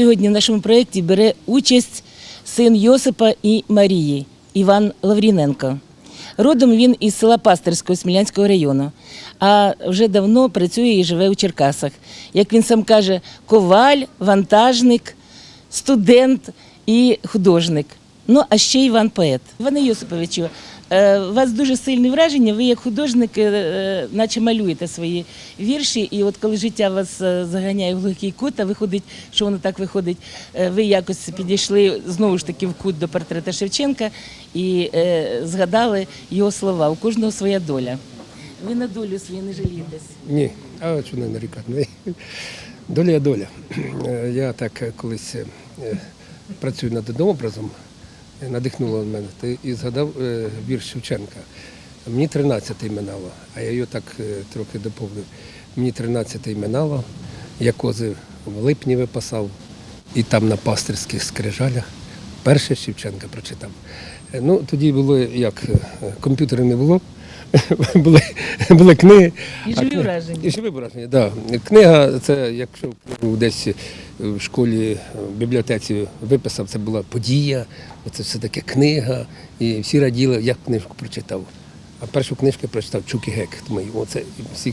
Сьогодні в нашому проєкті бере участь син Йосипа і Марії Іван Лавріненко. Родом він із села Пастирського Смілянського району, а вже давно працює і живе у Черкасах. Як він сам каже, коваль, вантажник, студент і художник. Ну, а ще Іван поет. Іване Йосиповичу, у вас дуже сильне враження. Ви як художник, е, е, наче малюєте свої вірші, і от коли життя вас е, заганяє в глухий кут, а виходить, що воно так виходить, е, ви якось підійшли знову ж таки в кут до портрета Шевченка і е, згадали його слова. У кожного своя доля. Ви на долю свою не жалієтесь. Ні, а чого не нарікати? Доля доля. Е, Я так е, колись е, е, працюю над одним образом, е, надихнуло мене, ти і згадав е, вірш Шевченка. Мені 13 минало, а я його так е, трохи доповнив. Мені 13 минало, я кози в липні випасав, і там на пастирських скрижалях перше Шевченка прочитав. Е, Ну, тоді було як комп'ютера не було, були, були книги. І живі враження. І живі враження, так. Да. Книга, це якщо десь в школі, в бібліотеці виписав, це була подія, це все таке книга, і всі раділи, як книжку прочитав. А першу книжку прочитав Чук і Гек. Думаю, оце і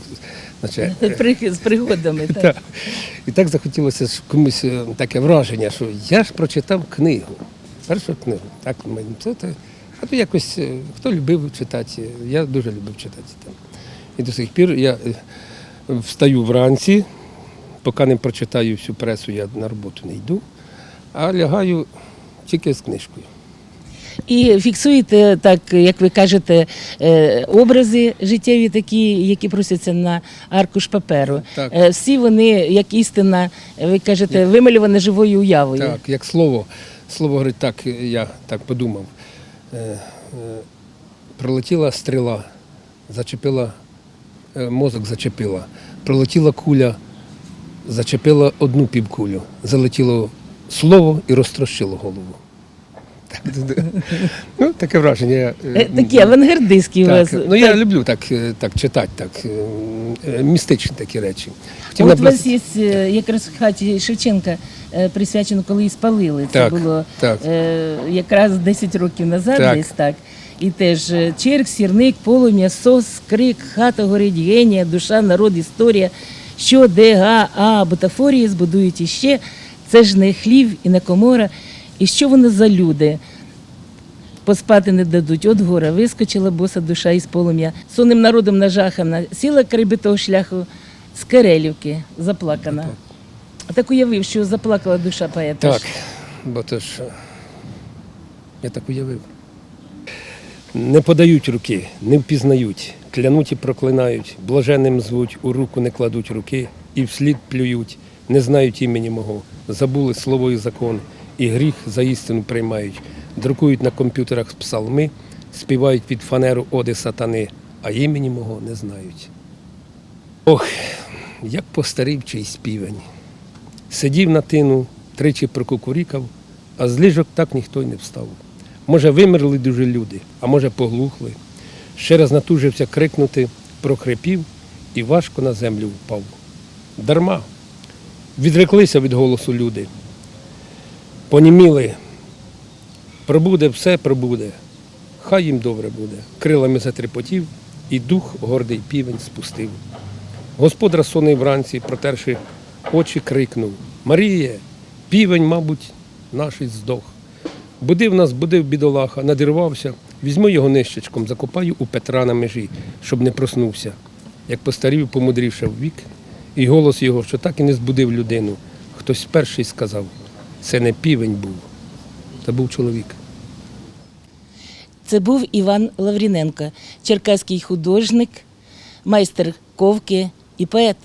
значить, З пригодами. Так. І так захотілося комусь е, таке враження, що я ж прочитав книгу. Першу книгу. Так, ну, це, це. А то якось е, хто любив читати, я дуже любив читати. І до сих пір я е, встаю вранці, поки не прочитаю всю пресу, я на роботу не йду, а лягаю тільки з книжкою. І фіксуєте, так як ви кажете, е, образи життєві такі, які просяться на аркуш паперу. Так. Е, Всі вони, як істина, ви кажете, вималювані живою уявою. Так, як слово. Слово говорить так, я так подумав. Е, пролетіла стріла, зачепила, мозок зачепила. Пролетіла куля, зачепила одну півкулю. Залетіло слово і розтрощило голову. Так, ну, таке враження. Я, Е, е, Такі авангардистські у вас. ну я люблю так, е, так читати, так, містичні такі речі. Хотів От у вас є якраз в хаті Шевченка присвячено, коли і спалили. Це Так, було так. якраз 10 років назад, Так. десь так. І теж черг, сірник, полум'я, сос, крик, хата горить, генія, душа, народ, історія. Що, де, га, а, бутафорії збудують іще. Це ж не хлів і не комора. І що вони за люди? Поспати не дадуть. От гора вискочила боса душа із полум'я. Сонним народом нажахана, сіла край битого шляху з Карелівки, заплакана. А так уявив, що заплакала душа поета. Так, бо то ж я так уявив. Не подають руки, не впізнають, клянуть і проклинають, блаженним звуть, у руку не кладуть руки, і вслід плюють, не знають імені мого, забули слово і закон, і гріх за істину приймають, друкують на комп'ютерах псалми, співають під фанеру оди сатани, а імені мого не знають. Ох, як постарів чийсь півень. Сидів на тину, тричі прокукурікав, а з ліжок так ніхто й не встав. Може, вимерли дуже люди, а може, поглухли. Ще раз натужився крикнути, прохрипів і важко на землю впав. Дарма. Відреклися від голосу люди. Поніміли. Пробуде все, пробуде. Хай їм добре буде. Крилами затрепотів, і дух гордий півень спустив. Господар сонний вранці, протерши очі, крикнув Маріє, півень, мабуть, наш здох. Будив нас, будив бідолаха, надірвався, візьму його нищечком, закопаю у Петра на межі, щоб не проснувся. Як постарів, помудрівши в вік, і голос його, що так і не збудив людину. Хтось перший сказав, це не півень був, це був чоловік. Це був Іван Лавріненко, черкаський художник, майстер ковки і поет.